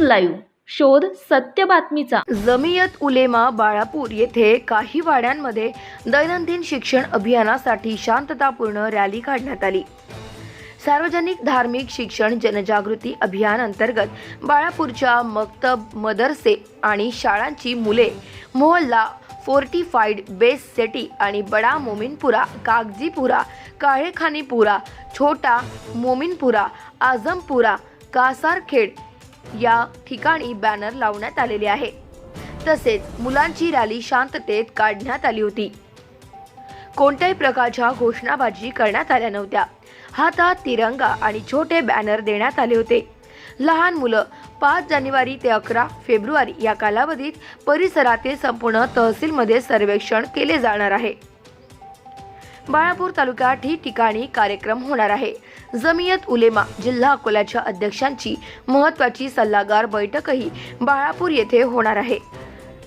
Live. शोध सत्य बातमीचा. जमियत उलेमा बाळापूर येथे काही वाड्यांमध्ये दैनंदिन शिक्षण अभियानासाठी शांततापूर्ण रॅली काढण्यात आली. सार्वजनिक धार्मिक शिक्षण जनजागृती अभियान अंतर्गत बाळापूरच्या मक्तब मदरसे आणि शाळांची मुले मोहल्ला फोर्टिफाईड बेस सिटी आणि बडा मोमिनपुरा कागजीपुरा काळेखानीपुरा छोटा मोमिनपुरा आझमपुरा कासारखेड या ठिकाणी बॅनर लावण्यात आलेले आहे. तसेच मुलांची रॅली शांततेत काढण्यात आली होती. कोणत्याही प्रकारच्या घोषणाबाजी करण्यात आल्या नव्हत्या. हातात तिरंगा आणि छोटे बॅनर देण्यात आले होते. लहान मुलं पाच जानेवारी ते अकरा फेब्रुवारी या कालावधीत परिसरातील संपूर्ण तहसीलमध्ये सर्वेक्षण केले जाणार आहे. बाळापूर तालुक्यात ठिकठिकाणी कार्यक्रम होणार आहे. जमियत उलेमा जिल्हा अकोल्याच्या अध्यक्षांची महत्वाची सल्लागार बैठकही बाळापूर येथे होणार आहे.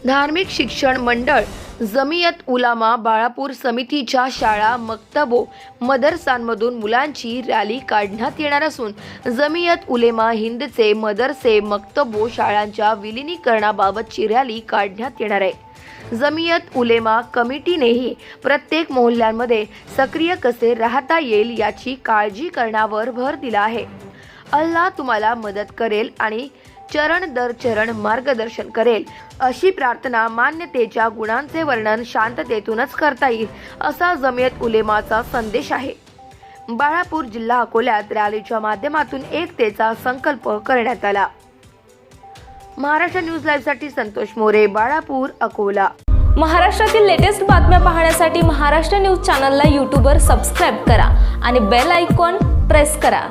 धार्मिक शिक्षण मंडळ जमियत उलामा बाळापूर समितीच्या शाळा मक्तबो मदरसांमधून मुलांची रॅली काढण्यात येणार असून जमियत उलेमा हिंदचे मदरसे मक्तबो शाळांच्या विलिनीकरणाबाबतची रॅली काढण्यात येणार आहे. जमियत उलेमा कमिटीनेही प्रत्येक मोहल्ल्यांमध्ये सक्रिय कसे राहता येईल याची काळजी करण्यावर भर दिला आहे. अल्लाह तुम्हाला मदत करेल आणि चरण दर चरण मार्गदर्शन करेल. अशी प्रार्थना मान्यतेच्या गुणांचे वर्णन शांततेतूनच करता येईल असा जमियत उलेमाचा संदेश आहे. बाळापूर जिल्हा अकोल्यात रॅलीच्या माध्यमातून एकतेचा संकल्प करण्यात आला. महाराष्ट्र न्यूज लाईव्हसाठी संतोष मोरे बाळापूर अकोला. महाराष्ट्रातील लेटेस्ट बातम्या पाहण्यासाठी महाराष्ट्र न्यूज चॅनलला यूट्यूबवर सबस्क्राईब करा आणि बेल आयकॉन प्रेस करा.